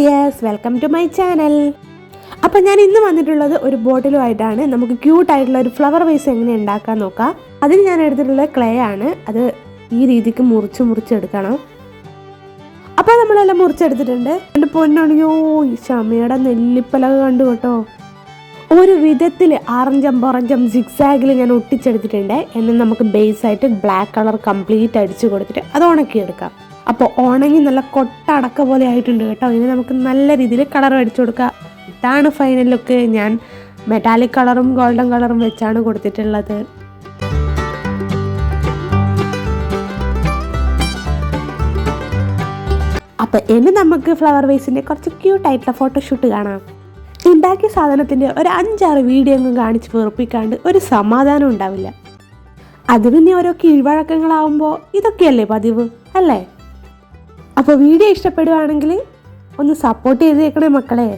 Dears welcome to my channel. അപ്പം ഞാൻ ഇന്ന് വന്നിട്ടുള്ളത് ഒരു ബോട്ടിലുമായിട്ടാണ്. നമുക്ക് ക്യൂട്ട് ആയിട്ടുള്ള ഒരു ഫ്ലവർ വൈസ് എങ്ങനെ ഉണ്ടാക്കാൻ നോക്കാം. അതിന് ഞാൻ എടുത്തിട്ടുള്ള ക്ലേ ആണ്. അത് ഈ രീതിക്ക് മുറിച്ച് മുറിച്ചെടുക്കണം അപ്പോൾ നമ്മളെല്ലാം മുറിച്ചെടുത്തിട്ടുണ്ട്. എന്റെ പൊന്നണിയോ ഈ ക്ഷമയുടെ നെല്ലിപ്പലക കണ്ടു കേട്ടോ. ഒരു വിധത്തിൽ ആറഞ്ചം പൊറഞ്ചം സിക്സാഗിൽ ഞാൻ ഒട്ടിച്ചെടുത്തിട്ടുണ്ട്. എന്നും നമുക്ക് ബേസ് ആയിട്ട് ബ്ലാക്ക് കളർ കംപ്ലീറ്റ് അടിച്ചു കൊടുത്തിട്ട് അത് ഉണക്കിയെടുക്കാം. അപ്പോൾ ഉണങ്ങി നല്ല കൊട്ടടക്ക പോലെ ആയിട്ടുണ്ട് കേട്ടോ. ഇനി നമുക്ക് നല്ല രീതിയിൽ കളർ അടിച്ചു കൊടുക്കാം. ഇതാണ് ഫൈനൽ ലുക്ക് ഞാൻ മെറ്റാലിക് കളറും ഗോൾഡൻ കളറും വെച്ചാണ് കൊടുത്തിട്ടുള്ളത്. അപ്പോൾ ഇനി നമുക്ക് ഫ്ലവർ വേസിന്റെ കുറച്ച് ക്യൂട്ടായിട്ടുള്ള ഫോട്ടോഷൂട്ട് കാണാം. ഉണ്ടാക്കിയ സാധനത്തിന്റെ ഒരു അഞ്ചാറ് വീഡിയോ ഒന്നും കാണിച്ച് വെറുപ്പിക്കാണ്ട് ഒരു സമാധാനം ഉണ്ടാവില്ല. അത് പിന്നെ ഓരോ കീഴ്വഴക്കങ്ങളാവുമ്പോൾ ഇതൊക്കെയല്ലേ പതിവ് അല്ലേ? അപ്പോൾ വീഡിയോ ഇഷ്ടപ്പെടുവാണെങ്കിൽ ഒന്ന് സപ്പോർട്ട് ചെയ്തേക്കണേ മക്കളെ.